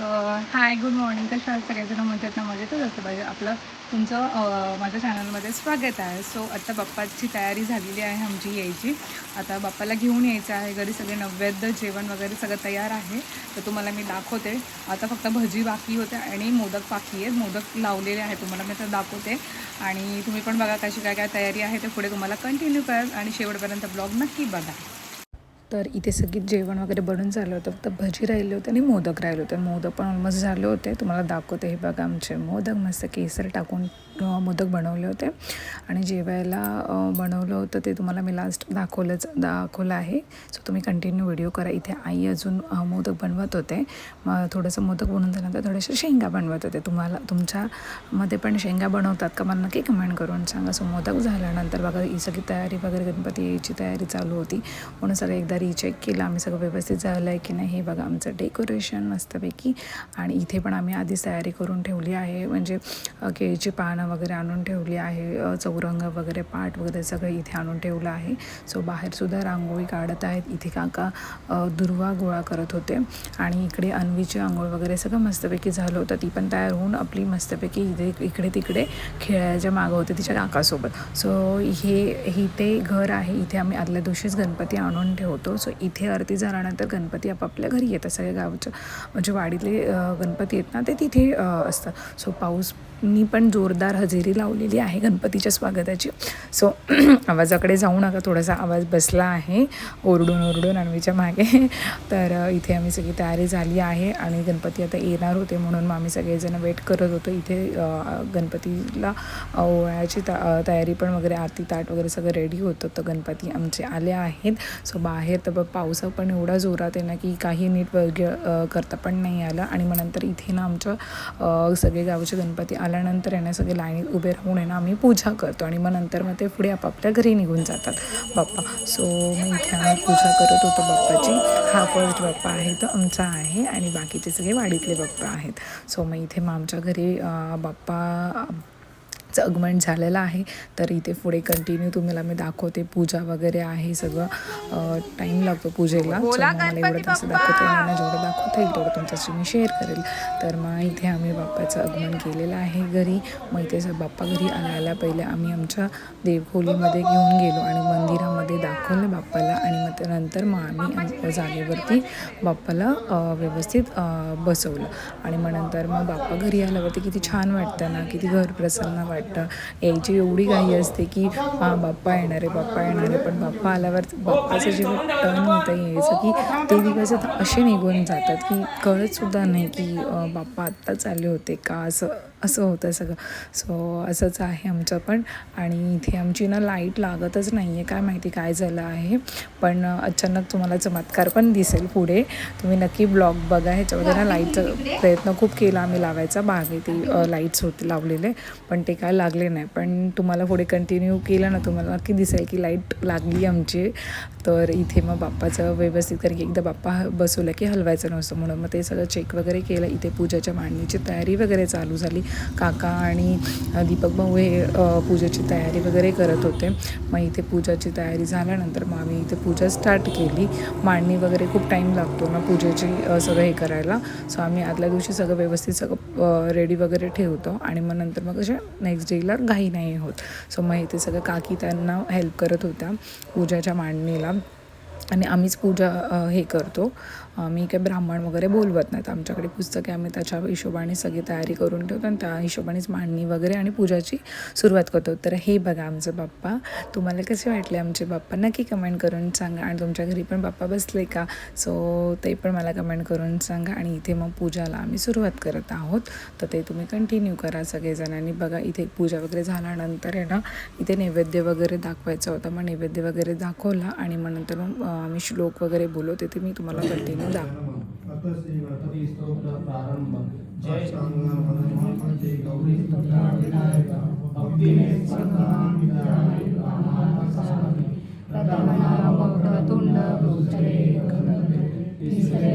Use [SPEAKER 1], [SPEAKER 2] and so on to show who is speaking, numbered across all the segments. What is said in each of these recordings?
[SPEAKER 1] Hi good morning कशा आहात? सगळेजण मजेत ना? मजेतच असं पाहिजे म्हणजे आपलं तुमचं माझ्या चॅनलमध्ये स्वागत आहे. सो आता बाप्पाची तयारी झालेली आहे आमची यायची. आता बाप्पाला घेऊन यायचं आहे. घरी सगळे नैवेद्य जेवण वगैरे सगळं तयार आहे. तर तुम्हाला मी दाखवते. आता फक्त भजी बाकी होते आणि मोदक बाकी आहेत. मोदक लावलेले आहे तुम्हाला मी तर दाखवते. आणि तुम्ही पण बघा कशी काय काय तयारी आहे ते पुढे तुम्हाला कंटिन्यू कराल आणि शेवटपर्यंत ब्लॉग नक्की बघा. तर इथे सगळी जेवण वगैरे बनून झालं होतं. फक्त भजी राहिले होते आणि मोदक राहिले होते. मोदक पण ऑलमोस्ट झाले होते. तुम्हाला दाखवते हे बघा आमचे मोदक. मस्त केसर टाकून मोदक बनवले होते. आणि जेवायला बनवलं होतं ते तुम्हाला मी लास्ट दाखवलंच दाखवलं आहे. सो तुम्ही कंटिन्यू व्हिडिओ करा. इथे आई अजून मोदक बनवत होते. मग थोडंसं मोदक बनवून झाल्यानंतर थोडेसे शेंगा बनवत होते. तुम्हाला तुमच्यामध्ये पण शेंगा बनवतात का मला नक्की कमेंट करून सांगा. सो मोदक झाल्यानंतर बघा ही सगळी तयारी वगैरे गणपती यायची तयारी चालू होती. म्हणून सगळं एकदा रिचेक केलं आम्ही सगळं व्यवस्थित झालं आहे की नाही हे बघा आमचं डेकोरेशन मस्तपैकी. आणि इथे पण आम्ही आधीच तयारी करून ठेवली आहे. म्हणजे केळीची पानं वगैरे आणून ठेवली आहे चौरंग वगैरे पाट वगैरे सगळं इथे आणून ठेवलं आहे. सो बाहेरसुद्धा रांगोळी काढत आहेत. इथे काका दुर्वा गोळा करत होते. आणि इकडे अन्वीची आंघोळ वगैरे सगळं मस्तपैकी झालं होतं. ती पण तयार होऊन आपली मस्तपैकी इथे इकडे तिकडे खेळायच्या मागं होते तिच्या काकासोबत. सो हे ही ते घर आहे. इथे आम्ही आदल्या दिवशीच गणपती आणून ठेवतो. सो इथे आरती झाल्यानंतर गणपती आपापल्या घरी येतात. सगळ्या गावच्या म्हणजे वाडीतले गणपती आहेत ना ते तिथे असतात. सो पाऊसनी पण जोरदार हजेरी लावलेली आहे गणपतीच्या स्वागताची. सो आवाजाकडे जाऊ नका. थोडासा आवाज बसला आहे. ओरडून ओरडून अन्वीच्या मागे. तर इथे आम्ही सगळी तयारी झाली आहे आणि गणपती आता येणार होते म्हणून मग आम्ही सगळेजण वेट करत होतो. इथे गणपतीला ओळ्याची तयारी पण वगैरे आरती ताट वगैरे सगळं रेडी होतं. तर गणपती आमचे आले आहेत. सो बाहेर तर पाऊस पण एवढा जोरात आहे ना की काही नीट वगैरे करता पण नाही आलं. आणि मग नंतर इथे ना आमच्या सगळे गावचे गणपती आल्यानंतर आहे ना सगळे लाईनीत उभे राहून आहे ना आम्ही पूजा करतो. आणि मग नंतर मग ते पुढे आपापल्या घरी निघून जातात. बाप्पा. सो मग इथे आम्ही पूजा करत होतो बाप्पाची. हा फर्स्ट बाप्पा आहे तो आमचा आहे. आणि बाकीचे सगळे वाडीतले बाप्पा आहेत. सो मग इथे मग आमच्या घरी बाप्पा चं आगमन झालेलं आहे. तर इथे पुढे कंटिन्यू तुम्हाला मी दाखवते. पूजा वगैरे आहे सगळं. टाईम लागतो पूजेला. So मग मला एवढं तसं दाखवता. नाही जेवढं दाखवता येईल तेवढं तुमच्याशी मी शेअर करेल. तर मग इथे आम्ही बाप्पाचं आगमन केलेलं आहे घरी. मग इथे बाप्पा घरी आल्या आल्या पहिले आम्ही आमच्या देवखोलीमध्ये घेऊन गेलो आणि मंदिरामध्ये दाखवलं बाप्पाला आणि मग त्यानंतर मग आम्ही जागेवरती बाप्पाला व्यवस्थित बसवलं. आणि मग नंतर मग बाप्पा घरी आल्यावरती किती छान वाटतं ना किती घर प्रसन्न वाटतं. यायची एवढी घाई असते की हा बाप्पा येणार आहे बाप्पा येणार आहे. पण बाप्पा आल्यावर बाप्पाचं जेव्हा टर्न होतं यायचं की ते दिवस आता असे निघून जातात की कळतसुद्धा नाही की बाप्पा आत्ताच आले होते का? असं असं होतं सगळं. सो असंच आहे आमचं पण. आणि इथे आमची ना लाइट लागतच नाही आहे काय माहिती काय झालं आहे. पण अचानक तुम्हाला चमत्कार पण दिसेल पुढे. तुम्ही नक्की ब्लॉग बघा. ह्याच्यामध्ये ना लाईटचा प्रयत्न खूप केला आम्ही लावायचा. बागे ते लाईट्स होते लावलेले. पण ते काय लागले नाही. पण तुम्हाला पुढे कंटिन्यू केलं ना तुम्हाला नक्की दिसेल की लाइट लागली आमची. तर इथे मग बाप्पाचं व्यवस्थित कारण की एकदा बाप्पा बसवलं की हलवायचं नसतं म्हणून मग ते सगळं चेक वगैरे केलं. इथे पूजाच्या मांडणीची तयारी वगैरे चालू झाली. काका आणि दीपक भाऊ हे पूजेची तयारी वगैरे करत होते. मग इथे पूजाची तयारी झाल्यानंतर मग आम्ही इथे पूजा स्टार्ट केली. मांडणी वगैरे खूप टाईम लागतो ना पूजेची सगळं हे करायला. सो आम्ही आदल्या दिवशी सगळं व्यवस्थित सगळं रेडी वगैरे ठेवतो. आणि मग नंतर मग कशा नेक्स्ट डेला घाई नाही होत. सो मग इथे सगळं काकी त्यांना हेल्प करत होत्या पूजाच्या मांडणीला. आणि आम्हीच पूजा हे करतो. मी काही ब्राह्मण वगैरे बोलवत नाहीत. आमच्याकडे पुस्तके आम्ही त्याच्या हिशोबाने सगळी तयारी करून ठेवतो आणि त्या हिशोबानेच मांडणी वगैरे आणि पूजाची सुरुवात करतो. तर हे बघा आमचं बाप्पा. तुम्हाला कसे वाटले आमचे बाप्पा? नक्की कमेंट करून सांगा. आणि तुमच्या घरी पण बाप्पा बसले का? सो ते पण मला कमेंट करून सांगा. आणि इथे मग पूजाला आम्ही सुरुवात करत आहोत. तर ते तुम्ही कंटिन्यू करा सगळेजणांनी बघा इथे पूजा वगैरे झाल्यानंतर आहे ना इथे नैवेद्य वगैरे दाखवायचा होता. मग नैवेद्य वगैरे दाखवला आणि मग नंतर मग आम्ही श्लोक वगैरे बोलवते ते मी तुम्हाला कंटिन्यू दाख
[SPEAKER 2] अथ स्तोत्र प्रारंभ जय श्री गौरी विनायक भक्तिमे सदां विद्याय
[SPEAKER 3] वक्रतुंड वृक्षरे तिसरे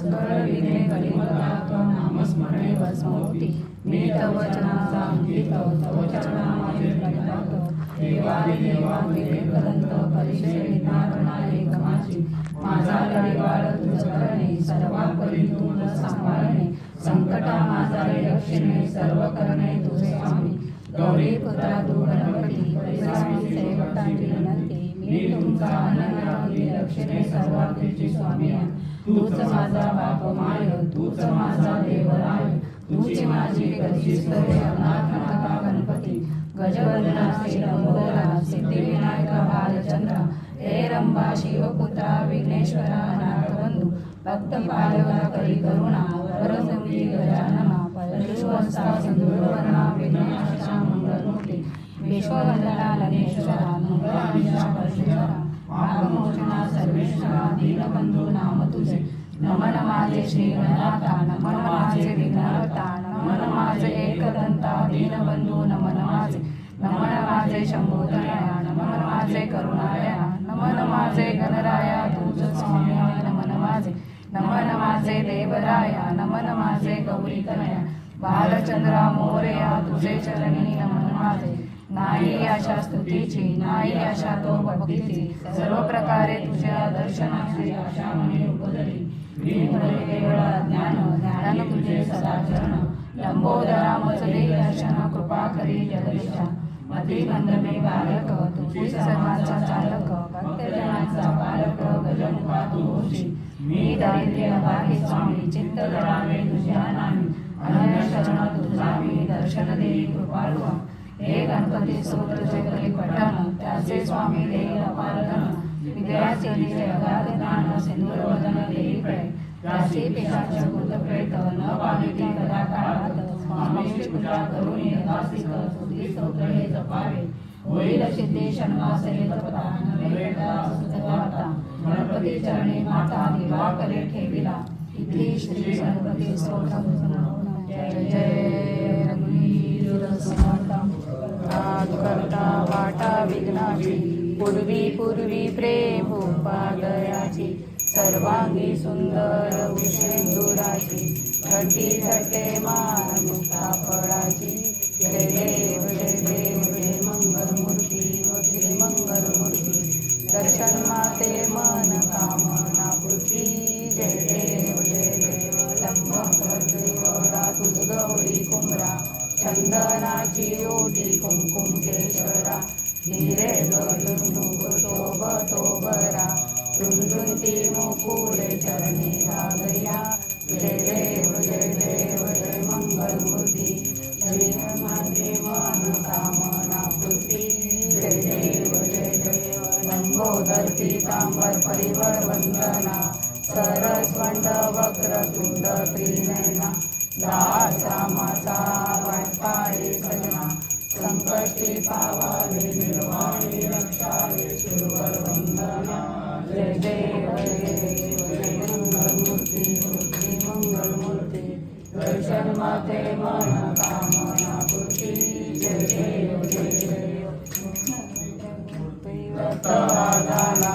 [SPEAKER 3] सकळ विघ्ने त्वं नामस्मरणे मी तव चरणाचा अंकित तव कमाची माझा लढीवाळ तुझ सर्वापरी तुझ सांभाळणे। संकटा माझा रक्षणे सर्व करणे तुझे स्वामी गौरी पुत्रा तू गणपती परिस्वामी विनंती। मी तुमचा सर्वार्थीची स्वामी आहे. तूच माझा बाप माय तूच माझा देवराय तुझी माझी गती स्तवे अनाथ गणपती गजवदना श्रीरंगोदरा सिद्धिविनायका बालचंद्र हे रंभा शिवपुत्रा विघ्नेश्वरा नाथबंधू भक्त पालवा करी करुणा वरसंगी गजानना परशुवस्ता सिंधुवर्णा विघ्नेशा मंगलमूर्ती विश्ववंदना लनेश्वरा मंगलांशा परशुरा सर्वेश्वरा दीनबंधू नाम तुझे नमन माझे श्री गणनाथा नमन माझे विघ्नहर्ता नमन माझे एकदंता दीनबंधू नमन माझे नमन माझे शंभोदया नमन माझे करुणाया नमन माझे गणराया तुझ स्वामी नमन माझे नमन माझे देवराया नमन माझे गौरी कनया बालचंद्रा मोरया तुझे चरणी नमन माझे नाही अशा स्तुतीची नाही अशा तो भक्तीची सर्व प्रकारे तुझ्या दर्शनाची आशा मने उपदरी मी केवळ ज्ञान ज्ञान तुझे सदाचरण लंबोदरा मजले दर्शन कृपा करी जगदीशा. मती मंद बालक तुझी सर्वांचा चालक भक्तजनांचा पालक गजमुखा तू होशी मी दारिद्र्य बाहे स्वामी चित्त धरावे तुझ्या नामी अनन्य शरण तुझा मी दर्शन देई कृपाळुआ हे गणपती स्तोत्रचे करी पठण त्याचे स्वामी देईल अपारधन धन विद्याचे अगाध ज्ञान सिंधुर वदन देई प्रे राशी पिशाच भूत प्रेत न पाविती कदा काळात स्वामीची पूजा करून यथासिक स्तुती स्तोत्र हे जपावे. होईल सिद्धे शनवास हे जपता नवे सुतवाता गणपती चरणी माता दिवा करे ठेविला. इथे श्री गणपती स्तोत्र जय जय रघुवीर समर्थ राग करता वाटा विघ्नाची पूर्वी पूर्वी प्रेम पादयाची सर्वांगी सुंदर विषेंदुराची घटी घटे मान मुक्ता फळाची हिरे गरुंडुक शोभ तोबरा रुंदुंती मुकुळे चरणी रागया. जय देव जय देव जय मंगलमूर्ती. श्री माझे मन कामना पृथ्वी जय देव जय देव लंबोदर पीतांबर परिवर वंदना. सरस्वंड वक्रतुंड त्रिनयना दासा मासा वाटपाळे सजना. संकष्टी पावावे निर्वाणी रक्षावे सुरवर वंदना जय देव जय देव जय मंगलमूर्ती मूर्ती मंगलमूर्ती दर्शन माते मन कामना पूर्ती जय देव जय देव दैवतवादाला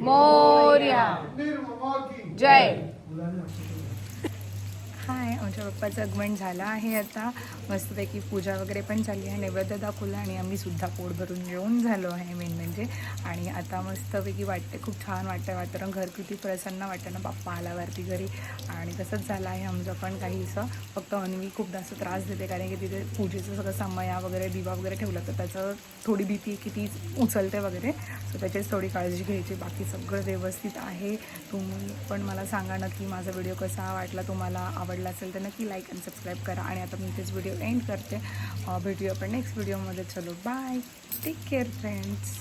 [SPEAKER 3] मोर्या। जय।
[SPEAKER 1] हाय आमच्या पप्पाचं आगमन झालं आहे आता. मस्तपैकी पूजा वगैरे पण झाली आहे. नैवेद्य दाखवला आणि आम्ही सुद्धा पोट भरून जेवून झालो आहे मेन म्हणजे. आणि आता मस्तपैकी वाटते खूप छान वाटतं वातावरण. घर किती प्रसन्न वाटतं ना बाप्पा आल्यावरती घरी. आणि तसंच झालं आहे आमचं पण काहीसं. फक्त अन्वी खूप जास्त त्रास देते कारण की तिथे पूजेचं सगळं समया वगैरे दिवा वगैरे ठेवलं तर त्याचं थोडी भीती की ती उचलते वगैरे. सो त्याचीच थोडी काळजी घ्यायची. बाकी सगळं व्यवस्थित आहे. तुम्ही पण मला सांगा नक्की माझा व्हिडिओ कसा वाटला तुम्हाला आवडला असेल तर नक्की लाईक आणि सबस्क्राईब करा. आणि आता मी इथेच व्हिडिओ एंड करते. भेटूया आपण नेक्स्ट व्हिडिओमध्ये चलो बाय टेक केअर फ्रेंड्स